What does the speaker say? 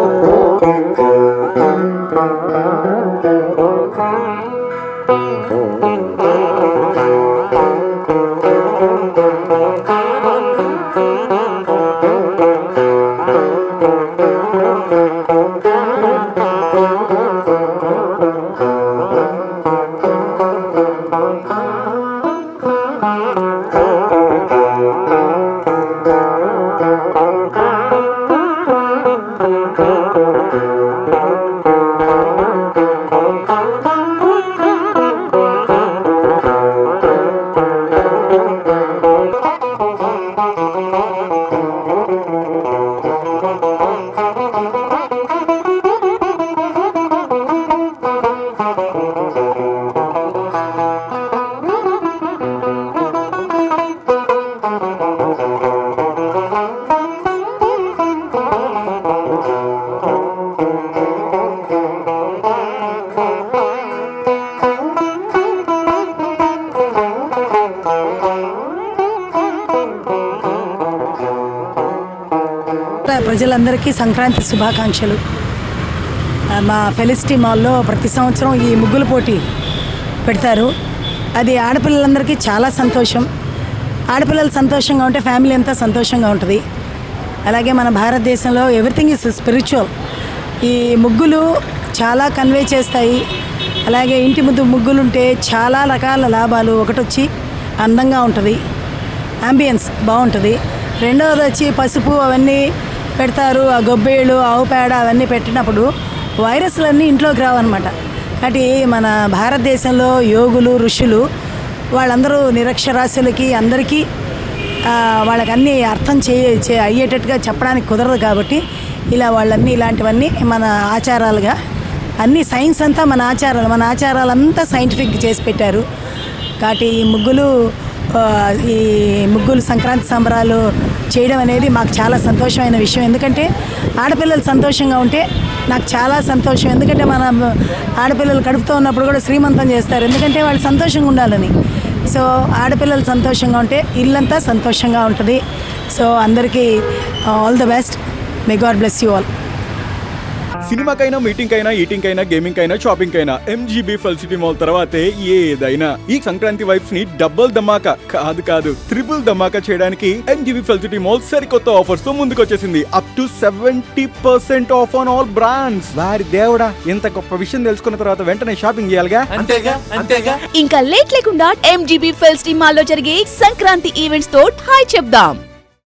Oh, ప్రజలందరికీ సంక్రాంతి శుభాకాంక్షలు. మా ఫెలిసిటీ మాల్లో ప్రతి సంవత్సరం ఈ ముగ్గుల పోటీ పెడతారు. అది ఆడపిల్లలందరికీ చాలా సంతోషం. ఆడపిల్లలు సంతోషంగా ఉంటే ఫ్యామిలీ అంతా సంతోషంగా ఉంటుంది. అలాగే మన భారతదేశంలో ఎవ్రీథింగ్ ఇస్ స్పిరిచువల్. ఈ ముగ్గులు చాలా కన్వే చేస్తాయి. అలాగే ఇంటి ముందు ముగ్గులు ఉంటే చాలా రకాల లాభాలు ఒకటి వచ్చి అందంగా ఉంటుంది. అంబియన్స్ బాగుంటుంది. రెండవది వచ్చి పసుపు అవన్నీ పెడతారు. ఆ గొబ్బేళ్ళు ఆవు పేడ అవన్నీ పెట్టినప్పుడు వైరస్లన్నీ ఇంట్లోకి రావన్నమాట. కాబట్టి మన భారతదేశంలో యోగులు ఋషులు వాళ్ళందరూ నిరక్షరాస్యులకి అందరికీ వాళ్ళకన్నీ వాళ్ళకి అన్నీ అర్థం చే అయ్యేటట్టుగా చెప్పడానికి కుదరదు కాబట్టి ఇలా వాళ్ళన్నీ ఇలాంటివన్నీ మన ఆచారాలుగా అన్ని సైన్స్ అంతా మన ఆచారాలు మన ఆచారాలంతా సైంటిఫిక్ చేసి పెట్టారు. కాబట్టి ఈ ముగ్గులు ఈ ముగ్గులు సంక్రాంతి సంబరాలు చేయడం అనేది మాకు చాలా సంతోషమైన విషయం. ఎందుకంటే ఆడపిల్లలు సంతోషంగా ఉంటే నాకు చాలా సంతోషం. ఎందుకంటే మన ఆడపిల్లలు కడుపుతో ఉన్నప్పుడు కూడా శ్రీమంతం చేస్తారు. ఎందుకంటే వాళ్ళు సంతోషంగా ఉండాలని. సో ఆడపిల్లలు సంతోషంగా ఉంటే ఇల్లంతా సంతోషంగా ఉంటుంది. సో అందరికీ all the best may God bless you all సినిమాకైనా meeting అయినా ఈటింగ్ అయినా గేమింగ్ అయినా షాపింగ్ అయినా ఎంజీబీ ఫెల్సిటీ మాల్ తర్వాతే ఏదైనా. ఈ సంక్రాంతి వైబ్స్ని డబుల్ ధమాకా కాదు కాదు త్రిబుల్ ధమాకా చేయడానికి ఎంజీబీ ఫెల్సిటీ మాల్ సరికొత్త ఆఫర్స్తో ముందుకొచ్చేసింది. Up to seventy percent off on all brands వారి దేవుడా ఇంత గొప్ప విషయం తెలుసుకున్న తర్వాత వెంటనే షాపింగ్ చేయాలిగా? అంతేగా అంతేగా. ఇంకా లేట్ లేకుండా ఎంజీబీ ఫెల్స్ మాల్లో జరిగే సంక్రాంతి ఈవెంట్స్తో హాయ్ చెప్దాం.